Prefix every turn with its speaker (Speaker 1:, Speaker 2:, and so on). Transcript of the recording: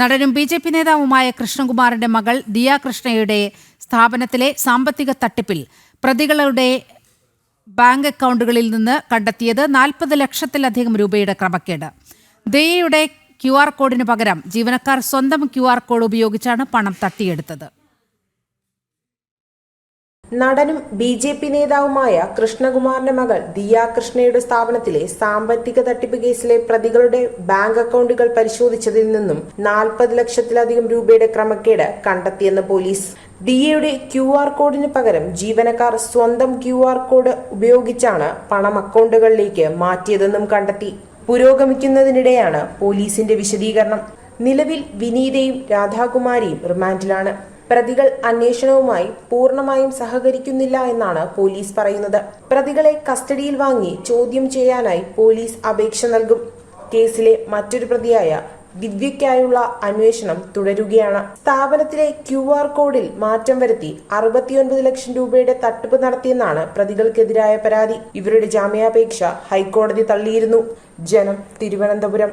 Speaker 1: നടനും B J P നേതാവുമായ കൃഷ്ണകുമാറിന്റെ മകൾ ദിയ കൃഷ്ണയുടെ സ്ഥാപനത്തിലെ സാമ്പത്തിക തട്ടിപ്പിൽ പ്രതികളുടെ ബാങ്ക് അക്കൗണ്ടുകളിൽ നിന്ന് കണ്ടെത്തിയത് നാൽപ്പത് ലക്ഷത്തിലധികം രൂപയുടെ ക്രമക്കേട്. ദിയയുടെ ക്യു ആർ കോഡിന് പകരം ജീവനക്കാർ സ്വന്തം ക്യു ആർ കോഡ് ഉപയോഗിച്ചാണ് പണം തട്ടിയെടുത്തത്.
Speaker 2: നടനും ബി ജെ പി നേതാവുമായ കൃഷ്ണകുമാറിന്റെ മകൾ ദിയ കൃഷ്ണയുടെ സ്ഥാപനത്തിലെ സാമ്പത്തിക തട്ടിപ്പ് കേസിലെ പ്രതികളുടെ ബാങ്ക് അക്കൗണ്ടുകൾ പരിശോധിച്ചതിൽ നിന്നും നാൽപ്പത് ലക്ഷത്തിലധികം രൂപയുടെ ക്രമക്കേട് കണ്ടെത്തിയെന്ന് പോലീസ്. ദിയയുടെ ക്യു ആർ കോഡിന് പകരം ജീവനക്കാർ സ്വന്തം ക്യു ആർ കോഡ് ഉപയോഗിച്ചാണ് പണം അക്കൗണ്ടുകളിലേക്ക് മാറ്റിയതെന്നും കണ്ടെത്തി. പുരോഗമിക്കുന്നതിനിടെയാണ് പോലീസിന്റെ വിശദീകരണം. നിലവിൽ വിനീതയും രാധാകുമാരിയും റിമാൻഡിലാണ്. പ്രതികൾ അന്വേഷണവുമായി പൂർണമായും സഹകരിക്കുന്നില്ല എന്നാണ് പോലീസ് പറയുന്നത്. പ്രതികളെ കസ്റ്റഡിയിൽ വാങ്ങി ചോദ്യം ചെയ്യാനായി പോലീസ് അപേക്ഷ നൽകും. കേസിലെ മറ്റൊരു പ്രതിയായ ദിവ്യയ്ക്കായുള്ള അന്വേഷണം തുടരുകയാണ്. സ്ഥാപനത്തിലെ ക്യു ആർ കോഡിൽ മാറ്റം വരുത്തി അറുപത്തിയൊൻപത് ലക്ഷം രൂപയുടെ തട്ടിപ്പ് നടത്തിയെന്നാണ് പ്രതികൾക്കെതിരായ പരാതി. ഇവരുടെ ജാമ്യാപേക്ഷ ഹൈക്കോടതി തള്ളിയിരുന്നു. ജനം തിരുവനന്തപുരം.